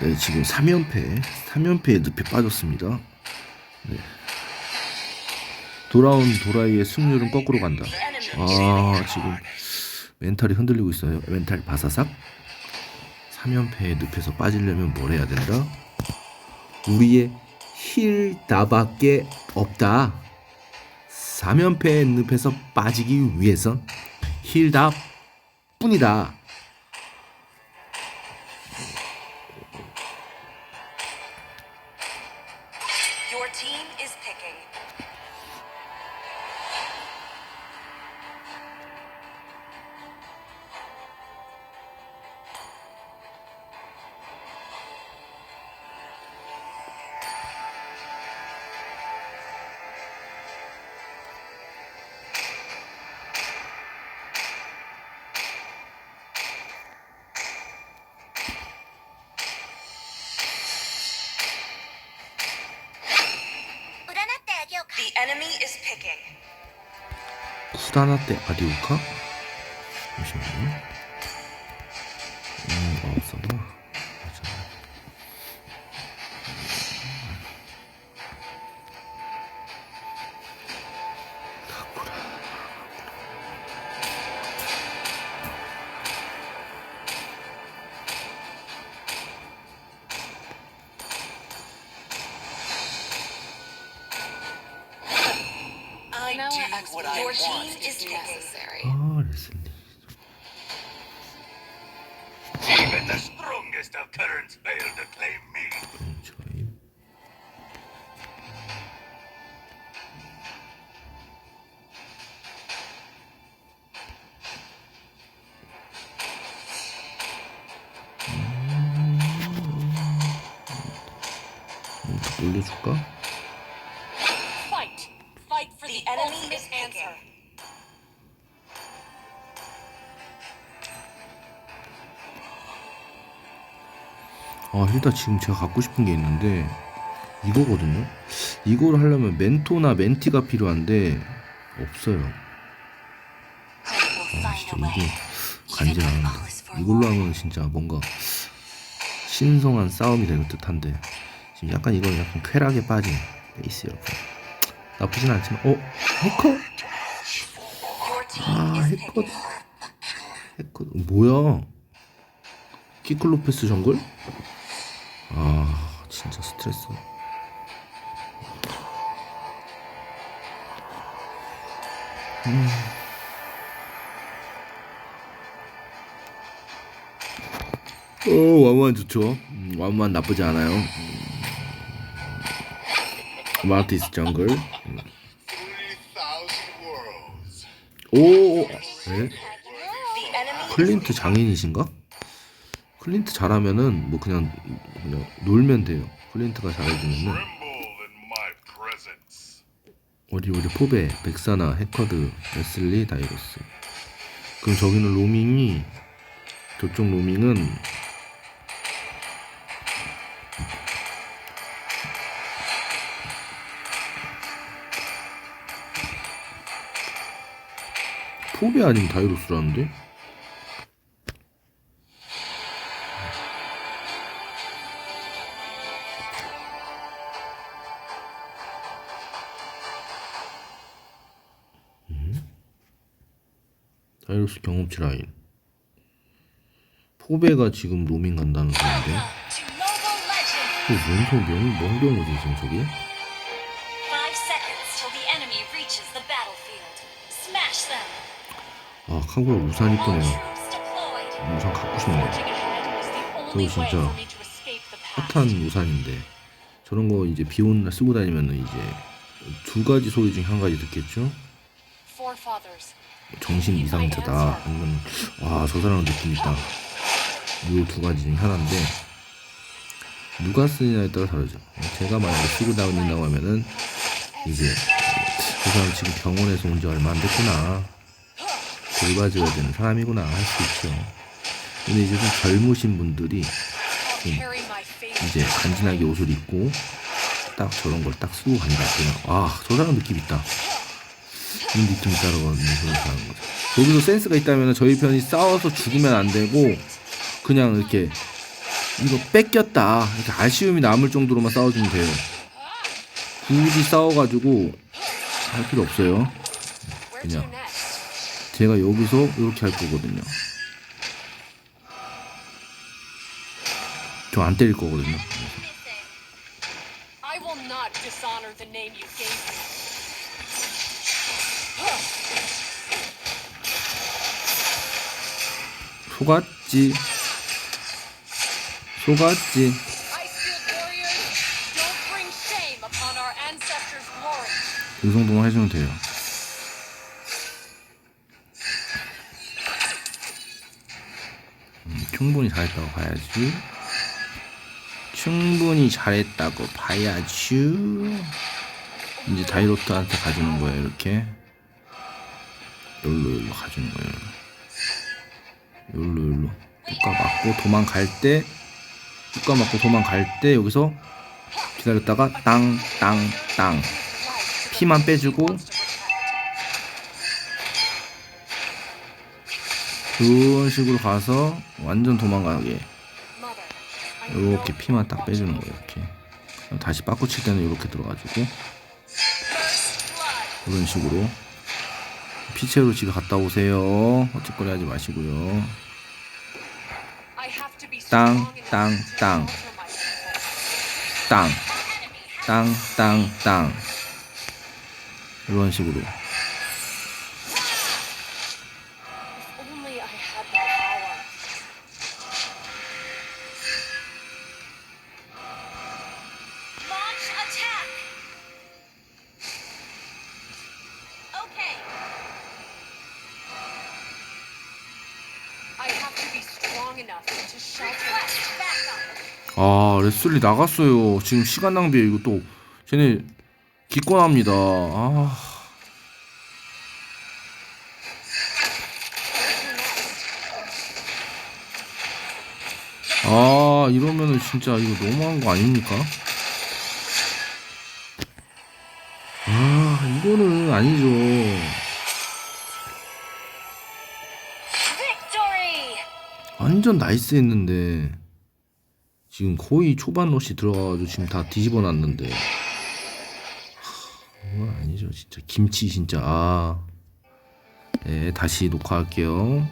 네, 지금 3연패, 3연패의 늪에 빠졌습니다. 네. 돌아온 도라이의 승률은 거꾸로 간다. 아, 지금 멘탈이 흔들리고 있어요. 멘탈 바사삭. 3연패의 늪에서 빠지려면 뭘 해야 된다? 우리의 힐 나밖에 없다. 3연패의 늪에서 빠지기 위해선 힐다 뿐이다. 쿠다나 때아 what I Your team want. is necessary. 아, 레슬리. Even the strongest of currents fail to claim me. 저희 음, 올려줄까? 아 일단 지금 제가 갖고 싶은 게 있는데 이거거든요. 이걸 하려면 멘토나 멘티가 필요한데 없어요. 아 진짜 이게 간지나는데 이걸로 하면 진짜 뭔가 신성한 싸움이 될 듯한데 지금 약간 이건 약간 쾌락에 빠진 베이스 여러분 나쁘진 않지만 어? 해커? 아 해커. 해커. 뭐야? 키클로페스 정글 아 진짜 스트레스 어 완완 좋죠 음, 완완 나쁘지 않아요 음. 마티스 정글 3,000 worlds. 오 네? 클린트 장인이신가? 클린트 잘하면은 뭐 그냥 그냥 놀면 돼요. 클린트가 잘해주면은. 어디 어디 포베, 백사나, 해커드, 레슬리, 다이로스. 그럼 저기는 로밍이 저쪽 로밍은 포베 아니면 다이로스라는데? 다이로스 경험치 라인. 포베가 지금 로밍 간다는 소리인데. 그뭔 소리야? 뭔 경우지 지금 them. 아 카구라 우산 이쁘네요. 우산 갖고 싶네. Forging ahead is the only 저거 진짜. 핫한 우산인데 저런 거 이제 비 오는 날 쓰고 다니면은 이제 두 가지 소리 중 한 가지 듣겠죠? 정신 이상자다. 아니면 와저 사람 느낌 있다. 요두 가지 중 하나인데 누가 쓰느냐에 따라 다르죠. 제가 만약에 쓰고 다닌다고 하면은 이제 저 사람 지금 병원에서 온 지 얼마 안 됐구나. 돌봐줘야 되는 사람이구나 할 수 있죠. 근데 이제 좀 젊으신 분들이 fate. 이제 간지나게 옷을 입고 딱 저런 걸 딱 쓰고 간다. 그냥 아저 사람 느낌 있다 이 느낌 따라가는 그런 사는 거죠. 저기서 센스가 있다면 저희 편이 싸워서 죽으면 안 되고 그냥 이렇게 이거 뺏겼다. 이렇게 아쉬움이 남을 정도로만 싸워주면 돼요. 굳이 싸워가지고 할 필요 없어요. 그냥. 제가 여기서 이렇게 할 거거든요. 저 안 때릴 거거든요 속았지. 속았지. 이 정도만 해주면 돼요. 음, 충분히 잘했다고 봐야지. 충분히 잘했다고 봐야지. 이제 다이로트한테 가주는 거예요 이렇게 여기로 여기로 가주는 거예요. 여기로 여기로 뚜까 맞고 도망갈 때 뚜까 맞고 도망갈 때 여기서 기다렸다가 땅 땅, 땅. 피만 빼주고. 그런 식으로 가서 완전 도망가게. 이렇게 피만 딱 빼주는 거예요 이렇게. 다시 빠꾸 칠 때는 이렇게 들어가지고. 이런 식으로 피체로 집에 갔다 오세요 어찌거리 하지 마시고요 땅, 땅, 땅. 땅 땅, 땅, 땅 이런 식으로 아 레슬리 나갔어요. 지금 시간 낭비에 이거 또 쟤네 기권합니다. 아. 아 이러면은 진짜 이거 너무한 거 아닙니까? 아 이거는 아니죠 완전 나이스 했는데 지금 거의 초반 러시 들어가가지고 지금 다 뒤집어 놨는데. 하, 이건 아니죠 진짜. 김치 진짜. 아. 네 다시 녹화할게요